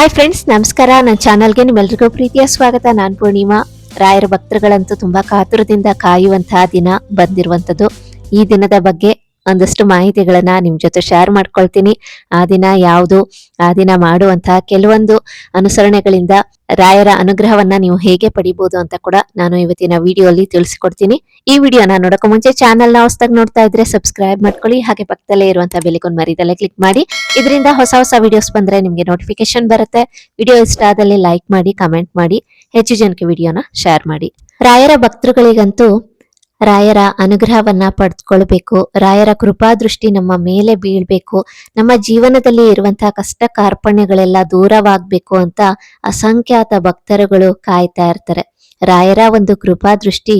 Hi friends ನಮಸ್ಕಾರ. ನನ್ನ ಚಾನಲ್ಗೆ ನಿಮ್ಮೆಲ್ರಿಗೂ ಪ್ರೀತಿಯ ಸ್ವಾಗತ. ನಾನು ಪೂರ್ಣಿಮಾ. ರಾಯರ ಭಕ್ತರುಗಳಂತೂ ತುಂಬಾ ಕಾತುರದಿಂದ ಕಾಯುವಂತಹ ದಿನ ಬಂದಿರುವಂಥದ್ದು ಈ ದಿನದ ಬಗ್ಗೆ ಒಂದಷ್ಟು ಮಾಹಿತಿಗಳನ್ನ ನಿಮ್ ಜೊತೆ ಶೇರ್ ಮಾಡ್ಕೊಳ್ತೀನಿ. ಆ ದಿನ ಯಾವುದು, ಆ ದಿನ ಮಾಡುವಂತಹ ಕೆಲವೊಂದು ಅನುಸರಣೆಗಳಿಂದ ರಾಯರ ಅನುಗ್ರಹವನ್ನ ನೀವು ಹೇಗೆ ಪಡಿಬಹುದು ಅಂತ ಕೂಡ ನಾನು ಇವತ್ತಿನ ವಿಡಿಯೋಲಿ ತಿಳಿಸಿಕೊಡ್ತೀನಿ. ಈ ವಿಡಿಯೋನ ನೋಡೋಕೆ ಮುಂಚೆ ಚಾನೆಲ್ನ ಹೊಸದಾಗಿ ನೋಡ್ತಾ ಇದ್ರೆ ಸಬ್ಸ್ಕ್ರೈಬ್ ಮಾಡ್ಕೊಳ್ಳಿ. ಹಾಗೆ ಪಕ್ಕದಲ್ಲೇ ಇರುವಂತಹ ಬೆಲಿಕೊಂಡ್ ಮರಿದಲ್ಲೇ ಕ್ಲಿಕ್ ಮಾಡಿ. ಇದರಿಂದ ಹೊಸ ಹೊಸ ವಿಡಿಯೋಸ್ ಬಂದ್ರೆ ನಿಮ್ಗೆ ನೋಟಿಫಿಕೇಶನ್ ಬರುತ್ತೆ. ವಿಡಿಯೋ ಇಷ್ಟ ಆದಲ್ಲಿ ಲೈಕ್ ಮಾಡಿ ಕಮೆಂಟ್ ಮಾಡಿ, ಹೆಚ್ಚು ಜನಕ್ಕೆ ವಿಡಿಯೋನ ಶೇರ್ ಮಾಡಿ. ರಾಯರ ಭಕ್ತರುಗಳಿಗಂತೂ ರಾಯರ ಅನುಗ್ರಹವನ್ನ ಪಡೆದುಕೊಳ್ಬೇಕು ರಾಯರ ಕೃಪಾದೃಷ್ಟಿ ನಮ್ಮ ಮೇಲೆ ಬೀಳ್ಬೇಕು. ನಮ್ಮ ಜೀವನದಲ್ಲಿ ಇರುವಂತಹ ಕಷ್ಟ ಕಾರ್ಪಣ್ಯಗಳೆಲ್ಲ ದೂರವಾಗ್ಬೇಕು ಅಂತ ಅಸಂಖ್ಯಾತ ಭಕ್ತರುಗಳು ಕಾಯ್ತಾ ಇರ್ತಾರೆ. ರಾಯರ ಒಂದು ಕೃಪಾದೃಷ್ಟಿ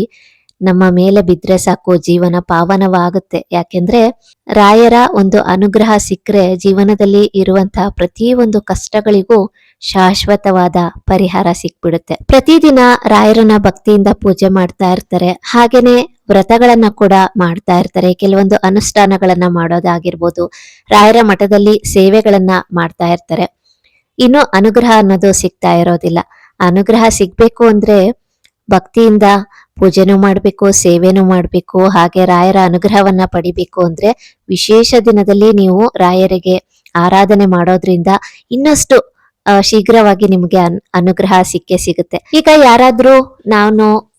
ನಮ್ಮ ಮೇಲೆ ಬಿದ್ರೆ ಸಾಕು, ಜೀವನ ಪಾವನವಾಗುತ್ತೆ. ಯಾಕೆಂದ್ರೆ ರಾಯರ ಒಂದು ಅನುಗ್ರಹ ಸಿಕ್ಕರೆ ಜೀವನದಲ್ಲಿ ಇರುವಂತಹ ಪ್ರತಿಯೊಂದು ಕಷ್ಟಗಳಿಗೂ ಶಾಶ್ವತವಾದ ಪರಿಹಾರ ಸಿಕ್ಬಿಡುತ್ತೆ. ಪ್ರತಿದಿನ ರಾಯರನ್ನ ಭಕ್ತಿಯಿಂದ ಪೂಜೆ ಮಾಡ್ತಾ ಇರ್ತಾರೆ. ಹಾಗೇನೆ ವ್ರತಗಳನ್ನ ಕೂಡ ಮಾಡ್ತಾ ಇರ್ತಾರೆ. ಕೆಲವೊಂದು ಅನುಷ್ಠಾನಗಳನ್ನ ಮಾಡೋದಾಗಿರ್ಬೋದು, ರಾಯರ ಮಠದಲ್ಲಿ ಸೇವೆಗಳನ್ನ ಮಾಡ್ತಾ ಇರ್ತಾರೆ. ಇನ್ನು ಅನುಗ್ರಹ ಅನ್ನೋದು ಸಿಗ್ತಾ ಇರೋದಿಲ್ಲ. ಅನುಗ್ರಹ ಸಿಗ್ಬೇಕು ಅಂದ್ರೆ ಭಕ್ತಿಯಿಂದ ಪೂಜೆನೂ ಮಾಡಬೇಕು, ಸೇವೆನೂ ಮಾಡಬೇಕು, ಹಾಗೆ ರಾಯರ ಅನುಗ್ರಹವನ್ನ ಪಡಿಬೇಕು ಅಂದ್ರೆ ವಿಶೇಷ ದಿನದಲ್ಲಿ ನೀವು ರಾಯರಿಗೆ ಆರಾಧನೆ ಮಾಡೋದ್ರಿಂದ ಇನ್ನಷ್ಟು ಶೀಘ್ರವಾಗಿ ನಿಮ್ಗೆ ಅನ್- ಅನುಗ್ರಹ ಸಿಕ್ಕೇ ಸಿಗುತ್ತೆ. ಈಗ ಯಾರಾದ್ರೂ ನಾನು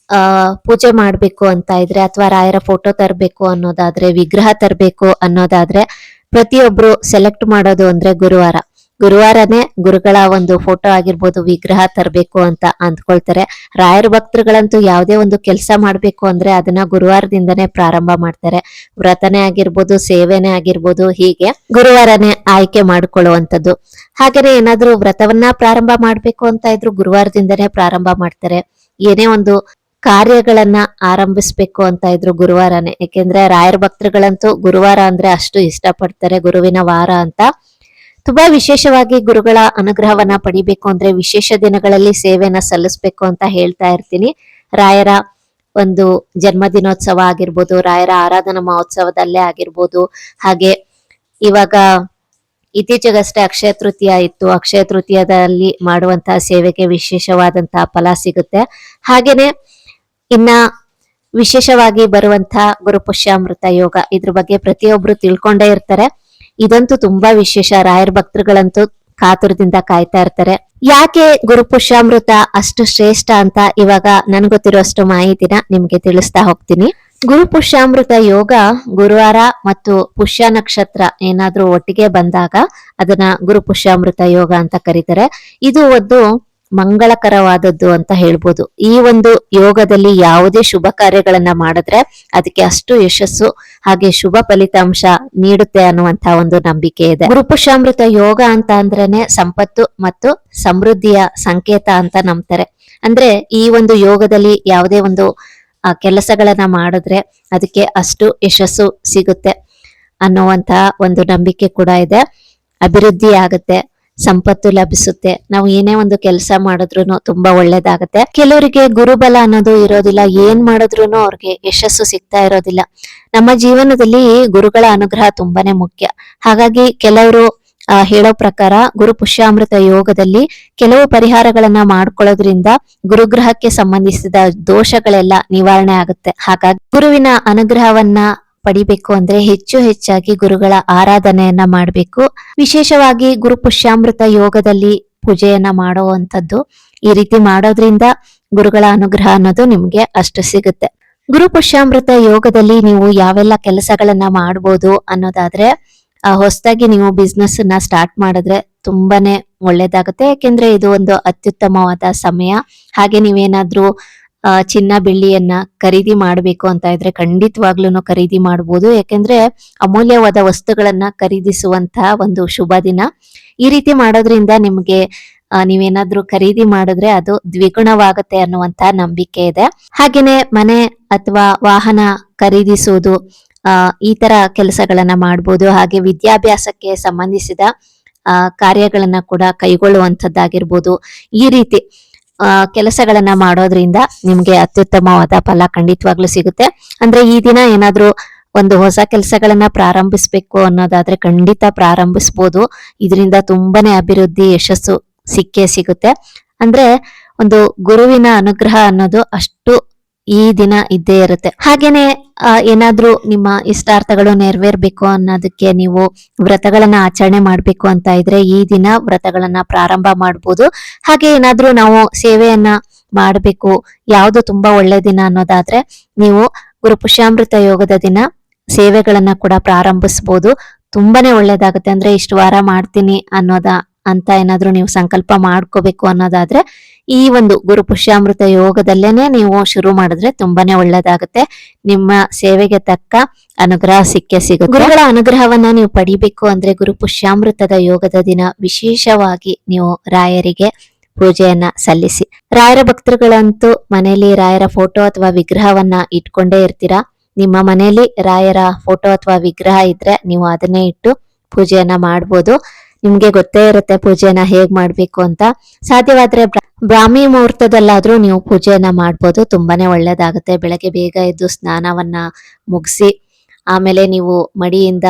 ಪೂಜೆ ಮಾಡ್ಬೇಕು ಅಂತ ಇದ್ರೆ ಅಥವಾ ರಾಯರ ಫೋಟೋ ತರಬೇಕು ಅನ್ನೋದಾದ್ರೆ, ವಿಗ್ರಹ ತರಬೇಕು ಅನ್ನೋದಾದ್ರೆ ಪ್ರತಿಯೊಬ್ರು ಸೆಲೆಕ್ಟ್ ಮಾಡೋದು ಅಂದ್ರೆ ಗುರುವಾರ. ಗುರುವಾರನೇ ಗುರುಗಳ ಒಂದು ಫೋಟೋ ಆಗಿರ್ಬೋದು, ವಿಗ್ರಹ ತರಬೇಕು ಅಂತ ಅಂದ್ಕೊಳ್ತಾರೆ. ರಾಯರ ಭಕ್ತರುಗಳಂತೂ ಯಾವುದೇ ಒಂದು ಕೆಲಸ ಮಾಡಬೇಕು ಅಂದ್ರೆ ಅದನ್ನ ಗುರುವಾರದಿಂದನೇ ಪ್ರಾರಂಭ ಮಾಡ್ತಾರೆ. ವ್ರತನೇ ಆಗಿರ್ಬೋದು, ಸೇವೆನೇ ಆಗಿರ್ಬೋದು, ಹೀಗೆ ಗುರುವಾರನೇ ಆಯ್ಕೆ ಮಾಡ್ಕೊಳ್ಳುವಂಥದ್ದು. ಹಾಗೇನೆ ಏನಾದರೂ ವ್ರತವನ್ನ ಪ್ರಾರಂಭ ಮಾಡಬೇಕು ಅಂತ ಇದ್ರು ಗುರುವಾರದಿಂದನೇ ಪ್ರಾರಂಭ ಮಾಡ್ತಾರೆ. ಏನೇ ಒಂದು ಕಾರ್ಯಗಳನ್ನ ಆರಂಭಿಸ್ಬೇಕು ಅಂತ ಇದ್ರು ಗುರುವಾರನೇ. ಯಾಕೆಂದ್ರೆ ರಾಯರ ಭಕ್ತರುಗಳಂತೂ ಗುರುವಾರ ಅಂದ್ರೆ ಅಷ್ಟು ಇಷ್ಟಪಡ್ತಾರೆ, ಗುರುವಿನ ವಾರ ಅಂತ. ತುಂಬಾ ವಿಶೇಷವಾಗಿ ಗುರುಗಳ ಅನುಗ್ರಹವನ್ನ ಪಡಿಬೇಕು ಅಂದ್ರೆ ವಿಶೇಷ ದಿನಗಳಲ್ಲಿ ಸೇವೆಯನ್ನ ಸಲ್ಲಿಸ್ಬೇಕು ಅಂತ ಹೇಳ್ತಾ ಇರ್ತೀನಿ. ರಾಯರ ಒಂದು ಜನ್ಮದಿನೋತ್ಸವ ಆಗಿರ್ಬೋದು, ರಾಯರ ಆರಾಧನಾ ಮಹೋತ್ಸವದಲ್ಲೇ ಆಗಿರ್ಬೋದು, ಹಾಗೆ ಇವಾಗ ಇತ್ತೀಚೆಗಷ್ಟೇ ಅಕ್ಷಯ ತೃತೀಯ ಇತ್ತು. ಅಕ್ಷಯ ತೃತೀಯದಲ್ಲಿ ಮಾಡುವಂತಹ ಸೇವೆಗೆ ವಿಶೇಷವಾದಂತಹ ಫಲ ಸಿಗುತ್ತೆ. ಹಾಗೇನೆ ಇನ್ನ ವಿಶೇಷವಾಗಿ ಬರುವಂತಹ ಗುರುಪುಷ್ಯಾಮೃತ ಯೋಗ ಇದ್ರ ಬಗ್ಗೆ ಪ್ರತಿಯೊಬ್ರು ತಿಳ್ಕೊಂಡೇ ಇರ್ತಾರೆ. ಇದಂತೂ ತುಂಬಾ ವಿಶೇಷ. ರಾಯರ್ ಭಕ್ತರುಗಳಂತೂ ಕಾತುರದಿಂದ ಕಾಯ್ತಾ ಇರ್ತಾರೆ. ಯಾಕೆ ಗುರುಪುಷ್ಯಾಮೃತ ಅಷ್ಟು ಶ್ರೇಷ್ಠ ಅಂತ ಇವಾಗ ನನ್ಗೊತ್ತಿರುವಷ್ಟು ಮಾಹಿತಿನ ನಿಮ್ಗೆ ತಿಳಿಸ್ತಾ ಹೋಗ್ತೀನಿ. ಗುರುಪುಷ್ಯಾಮೃತ ಯೋಗ ಗುರುವಾರ ಮತ್ತು ಪುಷ್ಯ ನಕ್ಷತ್ರ ಏನಾದ್ರೂ ಒಟ್ಟಿಗೆ ಬಂದಾಗ ಅದನ್ನ ಗುರುಪುಷ್ಯಾಮೃತ ಯೋಗ ಅಂತ ಕರೀತಾರೆ. ಇದು ಒಂದು ಮಂಗಳಕರವಾದದ್ದು ಅಂತ ಹೇಳ್ಬೋದು. ಈ ಒಂದು ಯೋಗದಲ್ಲಿ ಯಾವುದೇ ಶುಭ ಕಾರ್ಯಗಳನ್ನ ಮಾಡಿದ್ರೆ ಅದಕ್ಕೆ ಅಷ್ಟು ಯಶಸ್ಸು ಹಾಗೆ ಶುಭ ಫಲಿತಾಂಶ ನೀಡುತ್ತೆ ಅನ್ನುವಂತ ಒಂದು ನಂಬಿಕೆ ಇದೆ. ಗುರುಪುಷಾಮೃತ ಯೋಗ ಅಂತ ಅಂದ್ರೇನೆ ಸಂಪತ್ತು ಮತ್ತು ಸಮೃದ್ಧಿಯ ಸಂಕೇತ ಅಂತ ನಂಬ್ತಾರೆ. ಅಂದ್ರೆ ಈ ಒಂದು ಯೋಗದಲ್ಲಿ ಯಾವುದೇ ಒಂದು ಕೆಲಸಗಳನ್ನ ಮಾಡಿದ್ರೆ ಅದಕ್ಕೆ ಅಷ್ಟು ಯಶಸ್ಸು ಸಿಗುತ್ತೆ ಅನ್ನುವಂತ ಒಂದು ನಂಬಿಕೆ ಕೂಡ ಇದೆ. ಅಭಿವೃದ್ಧಿ ಆಗುತ್ತೆ. ಸಂಪತ್ತು ಲಭಿಸುತ್ತೆ. ನಾವು ಏನೇ ಒಂದು ಕೆಲಸ ಮಾಡಿದ್ರು ತುಂಬಾ ಒಳ್ಳೇದಾಗತ್ತೆ. ಕೆಲವರಿಗೆ ಗುರುಬಲ ಅನ್ನೋದು ಇರೋದಿಲ್ಲ. ಏನ್ ಮಾಡಿದ್ರು ಅವ್ರಿಗೆ ಯಶಸ್ಸು ಸಿಗ್ತಾ ಇರೋದಿಲ್ಲ. ನಮ್ಮ ಜೀವನದಲ್ಲಿ ಗುರುಗಳ ಅನುಗ್ರಹ ತುಂಬಾನೇ ಮುಖ್ಯ. ಹಾಗಾಗಿ ಕೆಲವರು ಹೇಳೋ ಪ್ರಕಾರ ಗುರು ಪುಷ್ಯಾಮೃತ ಯೋಗದಲ್ಲಿ ಕೆಲವು ಪರಿಹಾರಗಳನ್ನ ಮಾಡ್ಕೊಳ್ಳೋದ್ರಿಂದ ಗುರುಗ್ರಹಕ್ಕೆ ಸಂಬಂಧಿಸಿದ ದೋಷಗಳೆಲ್ಲ ನಿವಾರಣೆ ಆಗುತ್ತೆ. ಹಾಗಾಗಿ ಗುರುವಿನ ಅನುಗ್ರಹವನ್ನ ಪಡಿಬೇಕು ಅಂದ್ರೆ ಹೆಚ್ಚು ಹೆಚ್ಚಾಗಿ ಗುರುಗಳ ಆರಾಧನೆಯನ್ನ ಮಾಡಬೇಕು. ವಿಶೇಷವಾಗಿ ಗುರು ಪುಷ್ಯಾಮೃತ ಯೋಗದಲ್ಲಿ ಪೂಜೆಯನ್ನ ಮಾಡುವಂಥದ್ದು ಈ ರೀತಿ ಮಾಡೋದ್ರಿಂದ ಗುರುಗಳ ಅನುಗ್ರಹ ಅನ್ನೋದು ನಿಮ್ಗೆ ಅಷ್ಟು ಸಿಗುತ್ತೆ. ಗುರು ಪುಷ್ಯಾಮೃತ ಯೋಗದಲ್ಲಿ ನೀವು ಯಾವೆಲ್ಲ ಕೆಲಸಗಳನ್ನ ಮಾಡ್ಬೋದು ಅನ್ನೋದಾದ್ರೆ ಹೊಸದಾಗಿ ನೀವು ಬಿಸ್ನೆಸ್ ಅನ್ನ ಸ್ಟಾರ್ಟ್ ಮಾಡಿದ್ರೆ ತುಂಬಾನೇ ಒಳ್ಳೇದಾಗುತ್ತೆ. ಯಾಕೆಂದ್ರೆ ಇದು ಒಂದು ಅತ್ಯುತ್ತಮವಾದ ಸಮಯ. ಹಾಗೆ ನೀವೇನಾದ್ರೂ ಚಿನ್ನ ಬೆಳ್ಳಿಯನ್ನ ಖರೀದಿ ಮಾಡಬೇಕು ಅಂತ ಇದ್ರೆ ಖಂಡಿತವಾಗ್ಲೂ ಖರೀದಿ ಮಾಡಬಹುದು ಯಾಕೆಂದ್ರೆ ಅಮೂಲ್ಯವಾದ ವಸ್ತುಗಳನ್ನ ಖರೀದಿಸುವಂತಹ ಒಂದು ಶುಭ ದಿನ. ಈ ರೀತಿ ಮಾಡೋದ್ರಿಂದ ನಿಮ್ಗೆ ನೀವೇನಾದ್ರೂ ಖರೀದಿ ಮಾಡಿದ್ರೆ ಅದು ದ್ವಿಗುಣವಾಗುತ್ತೆ ಅನ್ನುವಂತ ನಂಬಿಕೆ ಇದೆ. ಹಾಗೇನೆ ಮನೆ ಅಥವಾ ವಾಹನ ಖರೀದಿಸುವುದು ಈ ತರ ಕೆಲಸಗಳನ್ನ ಮಾಡ್ಬೋದು. ಹಾಗೆ ವಿದ್ಯಾಭ್ಯಾಸಕ್ಕೆ ಸಂಬಂಧಿಸಿದ ಕಾರ್ಯಗಳನ್ನ ಕೂಡ ಕೈಗೊಳ್ಳುವಂಥದ್ದಾಗಿರ್ಬೋದು. ಈ ರೀತಿ ಕೆಲಸಗಳನ್ನ ಮಾಡೋದ್ರಿಂದ ನಿಮ್ಗೆ ಅತ್ಯುತ್ತಮವಾದ ಫಲ ಖಂಡಿತವಾಗ್ಲೂ ಸಿಗುತ್ತೆ. ಅಂದ್ರೆ ಈ ದಿನ ಏನಾದ್ರೂ ಒಂದು ಹೊಸ ಕೆಲಸಗಳನ್ನ ಪ್ರಾರಂಭಿಸ್ಬೇಕು ಅನ್ನೋದಾದ್ರೆ ಖಂಡಿತ ಪ್ರಾರಂಭಿಸ್ಬೋದು. ಇದರಿಂದ ತುಂಬಾನೇ ಅಭಿವೃದ್ಧಿ ಯಶಸ್ಸು ಸಿಕ್ಕೇ ಸಿಗುತ್ತೆ. ಅಂದ್ರೆ ಒಂದು ಗುರುವಿನ ಅನುಗ್ರಹ ಅನ್ನೋದು ಅಷ್ಟು ಈ ದಿನ ಇದ್ದೇ ಇರುತ್ತೆ. ಹಾಗೇನೆ ಏನಾದ್ರೂ ನಿಮ್ಮ ಇಷ್ಟಾರ್ಥಗಳು ನೆರವೇರ್ಬೇಕು ಅನ್ನೋದಕ್ಕೆ ನೀವು ವ್ರತಗಳನ್ನ ಆಚರಣೆ ಮಾಡ್ಬೇಕು ಅಂತ ಇದ್ರೆ ಈ ದಿನ ವ್ರತಗಳನ್ನ ಪ್ರಾರಂಭ ಮಾಡ್ಬೋದು. ಹಾಗೆ ಏನಾದ್ರೂ ನಾವು ಸೇವೆಯನ್ನ ಮಾಡಬೇಕು, ಯಾವುದು ತುಂಬಾ ಒಳ್ಳೆ ದಿನ ಅನ್ನೋದಾದ್ರೆ ನೀವು ಗುರು ಪುಷ್ಯಾಮೃತ ಯೋಗದ ದಿನ ಸೇವೆಗಳನ್ನ ಕೂಡ ಪ್ರಾರಂಭಿಸ್ಬೋದು. ತುಂಬಾನೇ ಒಳ್ಳೇದಾಗುತ್ತೆ. ಅಂದ್ರೆ ಇಷ್ಟು ವಾರ ಮಾಡ್ತೀನಿ ಅನ್ನೋದ ಅಂತ ಏನಾದ್ರೂ ನೀವು ಸಂಕಲ್ಪ ಮಾಡ್ಕೋಬೇಕು ಅನ್ನೋದಾದ್ರೆ ಈ ಒಂದು ಗುರು ಪುಷ್ಯಾಮೃತ ಯೋಗದಲ್ಲೇನೆ ನೀವು ಶುರು ಮಾಡಿದ್ರೆ ತುಂಬಾನೇ ಒಳ್ಳೇದಾಗುತ್ತೆ. ನಿಮ್ಮ ಸೇವೆಗೆ ತಕ್ಕ ಅನುಗ್ರಹ ಸಿಕ್ಕೇ ಸಿಗುತ್ತೆ. ಗುರುಗಳ ಅನುಗ್ರಹವನ್ನ ನೀವು ಪಡಿಬೇಕು ಅಂದ್ರೆ ಗುರು ಪುಷ್ಯಾಮೃತದ ಯೋಗದ ದಿನ ವಿಶೇಷವಾಗಿ ನೀವು ರಾಯರಿಗೆ ಪೂಜೆಯನ್ನ ಸಲ್ಲಿಸಿ. ರಾಯರ ಭಕ್ತರುಗಳಂತೂ ಮನೆಯಲ್ಲಿ ರಾಯರ ಫೋಟೋ ಅಥವಾ ವಿಗ್ರಹವನ್ನ ಇಟ್ಕೊಂಡೇ ಇರ್ತೀರಾ? ನಿಮ್ಮ ಮನೆಯಲ್ಲಿ ರಾಯರ ಫೋಟೋ ಅಥವಾ ವಿಗ್ರಹ ಇದ್ರೆ ನೀವು ಅದನ್ನೇ ಇಟ್ಟು ಪೂಜೆಯನ್ನ ಮಾಡ್ಬೋದು. ನಿಮ್ಗೆ ಗೊತ್ತೇ ಇರುತ್ತೆ ಪೂಜೆನ ಹೇಗ್ ಮಾಡ್ಬೇಕು ಅಂತ. ಸಾಧ್ಯವಾದ್ರೆ ಬ್ರಾಹ್ಮಿ ಮುಹೂರ್ತದಲ್ಲಾದ್ರೂ ನೀವು ಪೂಜೆಯನ್ನ ಮಾಡ್ಬೋದು. ತುಂಬಾನೇ ಒಳ್ಳೇದಾಗುತ್ತೆ. ಬೆಳಗ್ಗೆ ಬೇಗ ಎದ್ದು ಸ್ನಾನವನ್ನ ಮುಗಿಸಿ, ಆಮೇಲೆ ನೀವು ಮಡಿಯಿಂದ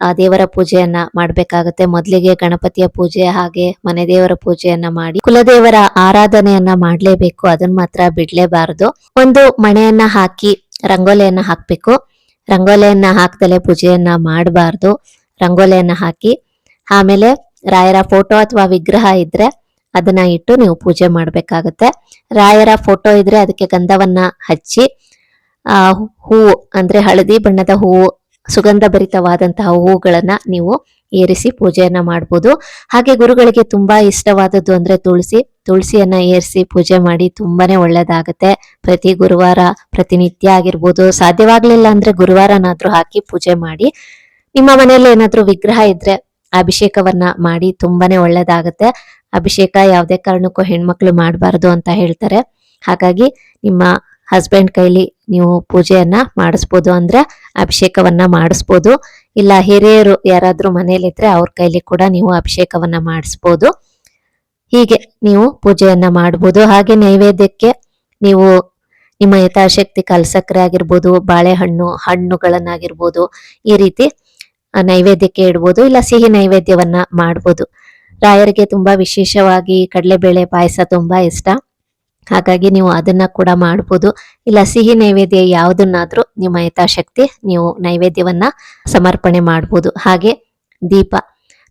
ದೇವರ ಪೂಜೆಯನ್ನ ಮಾಡ್ಬೇಕಾಗತ್ತೆ. ಮೊದಲಿಗೆ ಗಣಪತಿಯ ಪೂಜೆ ಹಾಗೆ ಮನೆ ದೇವರ ಪೂಜೆಯನ್ನ ಮಾಡಿ, ಕುಲದೇವರ ಆರಾಧನೆಯನ್ನ ಮಾಡ್ಲೇಬೇಕು. ಅದನ್ನ ಮಾತ್ರ ಬಿಡ್ಲೇಬಾರದು. ಒಂದು ಮಣೆಯನ್ನ ಹಾಕಿ ರಂಗೋಲಿಯನ್ನ ಹಾಕ್ಬೇಕು. ರಂಗೋಲಿಯನ್ನ ಹಾಕ್ದಲೆ ಪೂಜೆಯನ್ನ ಮಾಡಬಾರ್ದು. ರಂಗೋಲಿಯನ್ನ ಹಾಕಿ ಆಮೇಲೆ ರಾಯರ ಫೋಟೋ ಅಥವಾ ವಿಗ್ರಹ ಇದ್ರೆ ಅದನ್ನ ಇಟ್ಟು ನೀವು ಪೂಜೆ ಮಾಡ್ಬೇಕಾಗತ್ತೆ. ರಾಯರ ಫೋಟೋ ಇದ್ರೆ ಅದಕ್ಕೆ ಗಂಧವನ್ನ ಹಚ್ಚಿ, ಆ ಹೂವು ಅಂದ್ರೆ ಹಳದಿ ಬಣ್ಣದ ಹೂವು ಸುಗಂಧ ಭರಿತವಾದಂತಹ ಹೂವುಗಳನ್ನ ನೀವು ಏರಿಸಿ ಪೂಜೆಯನ್ನ ಮಾಡ್ಬೋದು. ಹಾಗೆ ಗುರುಗಳಿಗೆ ತುಂಬಾ ಇಷ್ಟವಾದದ್ದು ಅಂದ್ರೆ ತುಳಸಿ. ತುಳಸಿಯನ್ನ ಏರಿಸಿ ಪೂಜೆ ಮಾಡಿ ತುಂಬಾನೇ ಒಳ್ಳೇದಾಗತ್ತೆ. ಪ್ರತಿ ಗುರುವಾರ, ಪ್ರತಿನಿತ್ಯ ಆಗಿರ್ಬೋದು, ಸಾಧ್ಯವಾಗ್ಲಿಲ್ಲ ಅಂದ್ರೆ ಗುರುವಾರನಾದ್ರೂ ಹಾಕಿ ಪೂಜೆ ಮಾಡಿ. ನಿಮ್ಮ ಮನೆಯಲ್ಲಿ ಏನಾದ್ರೂ ವಿಗ್ರಹ ಇದ್ರೆ ಅಭಿಷೇಕವನ್ನ ಮಾಡಿ ತುಂಬಾನೇ ಒಳ್ಳೇದಾಗತ್ತೆ. ಅಭಿಷೇಕ ಯಾವುದೇ ಕಾರಣಕ್ಕೂ ಹೆಣ್ಮಕ್ಳು ಮಾಡಬಾರದು ಅಂತ ಹೇಳ್ತಾರೆ. ಹಾಗಾಗಿ ನಿಮ್ಮ ಹಸ್ಬೆಂಡ್ ಕೈಲಿ ನೀವು ಪೂಜೆಯನ್ನ ಮಾಡಿಸ್ಬೋದು ಅಂದ್ರೆ ಅಭಿಷೇಕವನ್ನ ಮಾಡಿಸ್ಬೋದು. ಇಲ್ಲ ಹಿರಿಯರು ಯಾರಾದ್ರೂ ಮನೇಲಿದ್ರೆ ಅವ್ರ ಕೈಲಿ ಕೂಡ ನೀವು ಅಭಿಷೇಕವನ್ನ ಮಾಡಿಸ್ಬೋದು. ಹೀಗೆ ನೀವು ಪೂಜೆಯನ್ನ ಮಾಡ್ಬೋದು. ಹಾಗೆ ನೈವೇದ್ಯಕ್ಕೆ ನೀವು ನಿಮ್ಮ ಯಥಾಶಕ್ತಿ ಕಲ್ಸಕ್ರೆ ಆಗಿರ್ಬೋದು, ಬಾಳೆಹಣ್ಣು ಹಣ್ಣುಗಳನ್ನಾಗಿರ್ಬೋದು ಈ ರೀತಿ ನೈವೇದ್ಯಕ್ಕೆ ಇಡ್ಬೋದು, ಇಲ್ಲ ಸಿಹಿ ನೈವೇದ್ಯವನ್ನ ಮಾಡ್ಬೋದು. ರಾಯರಿಗೆ ತುಂಬಾ ವಿಶೇಷವಾಗಿ ಕಡಲೆಬೇಳೆ ಪಾಯಸ ತುಂಬಾ ಇಷ್ಟ. ಹಾಗಾಗಿ ನೀವು ಅದನ್ನ ಕೂಡ ಮಾಡ್ಬೋದು. ಇಲ್ಲ ಸಿಹಿ ನೈವೇದ್ಯ ಯಾವುದನ್ನಾದ್ರೂ ನಿಮ್ಮ ಯಥಾಶಕ್ತಿ ನೀವು ನೈವೇದ್ಯವನ್ನ ಸಮರ್ಪಣೆ ಮಾಡ್ಬೋದು. ಹಾಗೆ ದೀಪ.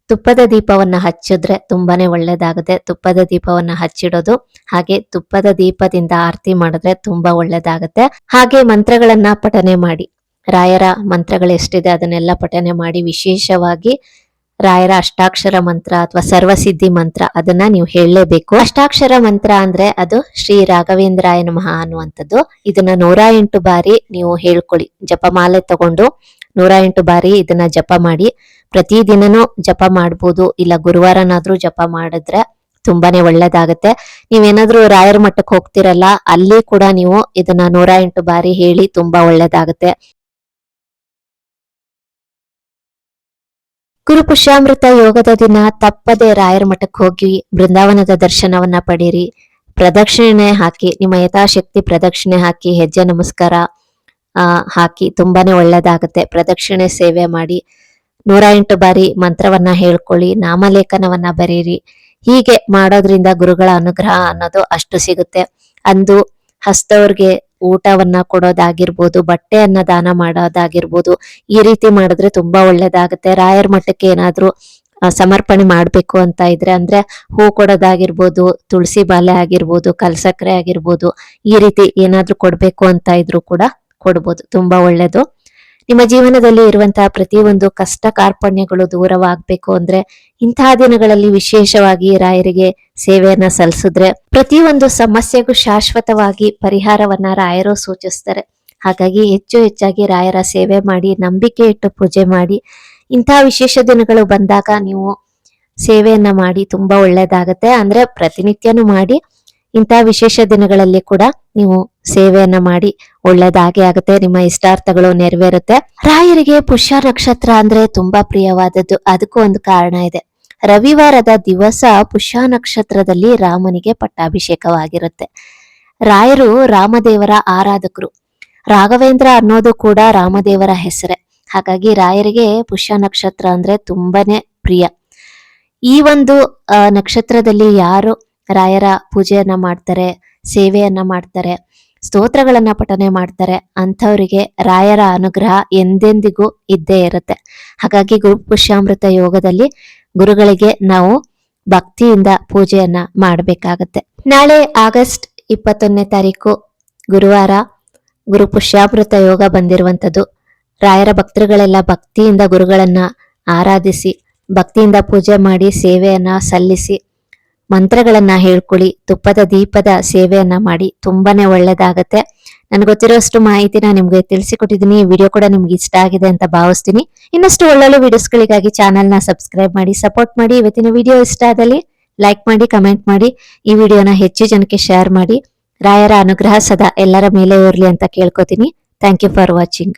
ತುಪ್ಪದ ದೀಪವನ್ನ ಹಚ್ಚಿದ್ರೆ ತುಂಬಾನೇ ಒಳ್ಳೇದಾಗುತ್ತೆ. ತುಪ್ಪದ ದೀಪವನ್ನ ಹಚ್ಚಿಡೋದು, ಹಾಗೆ ತುಪ್ಪದ ದೀಪದಿಂದ ಆರತಿ ಮಾಡಿದ್ರೆ ತುಂಬಾ ಒಳ್ಳೇದಾಗುತ್ತೆ. ಹಾಗೆ ಮಂತ್ರಗಳನ್ನ ಪಠನೆ ಮಾಡಿ. ರಾಯರ ಮಂತ್ರಗಳು ಎಷ್ಟಿದೆ ಅದನ್ನೆಲ್ಲ ಪಠನೆ ಮಾಡಿ ವಿಶೇಷವಾಗಿ ರಾಯರ ಅಷ್ಟಾಕ್ಷರ ಮಂತ್ರ ಅಥವಾ ಸರ್ವಸಿದ್ಧಿ ಮಂತ್ರ ಅದನ್ನ ನೀವು ಹೇಳಲೇಬೇಕು. ಅಷ್ಟಾಕ್ಷರ ಮಂತ್ರ ಅಂದ್ರೆ ಅದು ಶ್ರೀ ರಾಘವೇಂದ್ರಾಯ ನಮಃ ಅನ್ನುವಂಥದ್ದು. ಇದನ್ನ ನೂರ ಎಂಟು ಬಾರಿ ನೀವು ಹೇಳ್ಕೊಳ್ಳಿ. ಜಪಮಾಲೆ ತಗೊಂಡು ನೂರ ಎಂಟು ಬಾರಿ ಇದನ್ನ ಜಪ ಮಾಡಿ. ಪ್ರತಿದಿನನೂ ಜಪ ಮಾಡ್ಬೋದು. ಇಲ್ಲ ಗುರುವಾರನಾದ್ರೂ ಜಪ ಮಾಡಿದ್ರೆ ತುಂಬಾನೇ ಒಳ್ಳೇದಾಗತ್ತೆ. ನೀವೇನಾದ್ರೂ ರಾಯರ ಮಠಕ್ಕೆ ಹೋಗ್ತಿರಲ್ಲ, ಅಲ್ಲಿ ಕೂಡ ನೀವು ಇದನ್ನ ನೂರ ಎಂಟು ಬಾರಿ ಹೇಳಿ ತುಂಬಾ ಒಳ್ಳೇದಾಗತ್ತೆ. ಗುರು ಪುಷ್ಯಾಮೃತ ಯೋಗದ ದಿನ ತಪ್ಪದೆ ರಾಯರ ಮಠಕ್ಕೆ ಹೋಗಿ ಬೃಂದಾವನದ ದರ್ಶನವನ್ನ ಪಡೀರಿ. ಪ್ರದಕ್ಷಿಣೆ ಹಾಕಿ, ನಿಮ್ಮ ಯಥಾಶಕ್ತಿ ಪ್ರದಕ್ಷಿಣೆ ಹಾಕಿ, ಹೆಜ್ಜೆ ನಮಸ್ಕಾರ ಹಾಕಿ ತುಂಬಾನೇ ಒಳ್ಳೇದಾಗತ್ತೆ. ಪ್ರದಕ್ಷಿಣೆ ಸೇವೆ ಮಾಡಿ ನೂರ ಎಂಟು ಬಾರಿ ಮಂತ್ರವನ್ನ ಹೇಳ್ಕೊಳ್ಳಿ, ನಾಮಲೇಖನವನ್ನ ಬರೀರಿ. ಹೀಗೆ ಮಾಡೋದ್ರಿಂದ ಗುರುಗಳ ಅನುಗ್ರಹ ಅನ್ನೋದು ಅಷ್ಟು ಸಿಗುತ್ತೆ. ಅಂದು ಹಸ್ತವ್ರಿಗೆ ಊಟವನ್ನ ಕೊಡೋದಾಗಿರ್ಬೋದು, ಬಟ್ಟೆಯನ್ನ ದಾನ ಮಾಡೋದಾಗಿರ್ಬೋದು, ಈ ರೀತಿ ಮಾಡಿದ್ರೆ ತುಂಬಾ ಒಳ್ಳೇದಾಗುತ್ತೆ. ರಾಯರ ಮಠಕ್ಕೆ ಏನಾದ್ರೂ ಸಮರ್ಪಣೆ ಮಾಡಬೇಕು ಅಂತ ಇದ್ರೆ ಅಂದ್ರೆ ಹೂ ಕೊಡೋದಾಗಿರ್ಬೋದು, ತುಳಸಿ ಬಾಲೆ ಆಗಿರ್ಬೋದು ಕಲ್ಸಕ್ರೆ ಆಗಿರ್ಬೋದು, ಈ ರೀತಿ ಏನಾದ್ರೂ ಕೊಡ್ಬೇಕು ಅಂತ ಇದ್ರು ಕೂಡ ಕೊಡ್ಬೋದು. ತುಂಬಾ ಒಳ್ಳೇದು. ನಿಮ್ಮ ಜೀವನದಲ್ಲಿ ಇರುವಂತಹ ಪ್ರತಿಯೊಂದು ಕಷ್ಟ ಕಾರ್ಪಣ್ಯಗಳು ದೂರವಾಗಬೇಕು ಅಂದ್ರೆ ಇಂತಹ ದಿನಗಳಲ್ಲಿ ವಿಶೇಷವಾಗಿ ರಾಯರಿಗೆ ಸೇವೆಯನ್ನ ಸಲ್ಲಿಸಿದ್ರೆ ಪ್ರತಿಯೊಂದು ಸಮಸ್ಯೆಗೂ ಶಾಶ್ವತವಾಗಿ ಪರಿಹಾರವನ್ನ ರಾಯರು ಸೂಚಿಸ್ತಾರೆ. ಹಾಗಾಗಿ ಹೆಚ್ಚು ಹೆಚ್ಚಾಗಿ ರಾಯರ ಸೇವೆ ಮಾಡಿ, ನಂಬಿಕೆ ಇಟ್ಟು ಪೂಜೆ ಮಾಡಿ, ಇಂತಹ ವಿಶೇಷ ದಿನಗಳು ಬಂದಾಗ ನೀವು ಸೇವೆಯನ್ನ ಮಾಡಿ ತುಂಬಾ ಒಳ್ಳೇದಾಗತ್ತೆ. ಅಂದ್ರೆ ಪ್ರತಿನಿತ್ಯನೂ ಮಾಡಿ ಇಂತಹ ವಿಶೇಷ ದಿನಗಳಲ್ಲಿ ಕೂಡ ನೀವು ಸೇವೆಯನ್ನ ಮಾಡಿ ಒಳ್ಳೇದಾಗೆ ಆಗುತ್ತೆ, ನಿಮ್ಮ ಇಷ್ಟಾರ್ಥಗಳು ನೆರವೇರುತ್ತೆ. ರಾಯರಿಗೆ ಪುಷ್ಯ ನಕ್ಷತ್ರ ಅಂದ್ರೆ ತುಂಬಾ ಪ್ರಿಯವಾದದ್ದು. ಅದಕ್ಕೂ ಒಂದು ಕಾರಣ ಇದೆ. ರವಿವಾರದ ದಿವಸ ಪುಷ್ಯ ನಕ್ಷತ್ರದಲ್ಲಿ ರಾಮನಿಗೆ ಪಟ್ಟಾಭಿಷೇಕವಾಗಿರುತ್ತೆ. ರಾಯರು ರಾಮದೇವರ ಆರಾಧಕರು. ರಾಘವೇಂದ್ರ ಅನ್ನೋದು ಕೂಡ ರಾಮದೇವರ ಹೆಸರೇ. ಹಾಗಾಗಿ ರಾಯರಿಗೆ ಪುಷ್ಯ ನಕ್ಷತ್ರ ಅಂದ್ರೆ ತುಂಬಾನೇ ಪ್ರಿಯ. ಈ ಒಂದು ನಕ್ಷತ್ರದಲ್ಲಿ ಯಾರು ರಾಯರ ಪೂಜೆಯನ್ನ ಮಾಡ್ತಾರೆ, ಸೇವೆಯನ್ನ ಮಾಡ್ತಾರೆ, ಸ್ತೋತ್ರಗಳನ್ನ ಪಠನೆ ಮಾಡ್ತಾರೆ. ಅಂಥವರಿಗೆ ರಾಯರ ಅನುಗ್ರಹ ಎಂದೆಂದಿಗೂ ಇದ್ದೇ ಇರುತ್ತೆ. ಹಾಗಾಗಿ ಗುರು ಪುಷ್ಯಾಮೃತ ಯೋಗದಲ್ಲಿ ಗುರುಗಳಿಗೆ ನಾವು ಭಕ್ತಿಯಿಂದ ಪೂಜೆಯನ್ನ ಮಾಡಬೇಕಾಗತ್ತೆ. ನಾಳೆ ಆಗಸ್ಟ್ ಇಪ್ಪತ್ತೊಂದನೇ ತಾರೀಕು ಗುರುವಾರ ಗುರು ಪುಷ್ಯಾಮೃತ ಯೋಗ ಬಂದಿರುವಂಥದ್ದು. ರಾಯರ ಭಕ್ತರುಗಳೆಲ್ಲ ಭಕ್ತಿಯಿಂದ ಗುರುಗಳನ್ನ ಆರಾಧಿಸಿ, ಭಕ್ತಿಯಿಂದ ಪೂಜೆ ಮಾಡಿ, ಸೇವೆಯನ್ನ ಸಲ್ಲಿಸಿ ಮಂತ್ರಗಳನ್ನ ಹೇಳ್ಕೊಳ್ಳಿ, ತುಪ್ಪದ ದೀಪದ ಸೇವೆಯನ್ನ ಮಾಡಿ, ತುಂಬಾನೇ ಒಳ್ಳೇದಾಗತ್ತೆ. ನನ್ಗೆ ಗೊತ್ತಿರೋಷ್ಟು ಮಾಹಿತಿನ ನಿಮ್ಗೆ ತಿಳಿಸಿಕೊಟ್ಟಿದ್ದೀನಿ ಈ ವಿಡಿಯೋ ಕೂಡ ನಿಮ್ಗೆ ಇಷ್ಟ ಆಗಿದೆ ಅಂತ ಭಾವಿಸ್ತೀನಿ. ಇನ್ನಷ್ಟು ಒಳ್ಳೊಳ್ಳೆ ವಿಡಿಯೋಸ್ಗಳಿಗಾಗಿ ಚಾನಲ್ನ ಸಬ್ಸ್ಕ್ರೈಬ್ ಮಾಡಿ, ಸಪೋರ್ಟ್ ಮಾಡಿ. ಇವತ್ತಿನ ವಿಡಿಯೋ ಇಷ್ಟ ಆದಲ್ಲಿ ಲೈಕ್ ಮಾಡಿ, ಕಮೆಂಟ್ ಮಾಡಿ. ಈ ವಿಡಿಯೋನ ಹೆಚ್ಚು ಜನಕ್ಕೆ ಶೇರ್ ಮಾಡಿ. ರಾಯರ ಅನುಗ್ರಹ ಸದಾ ಎಲ್ಲರ ಮೇಲೆ ಇರಲಿ ಅಂತ ಕೇಳ್ಕೊತೀನಿ. Thank you for watching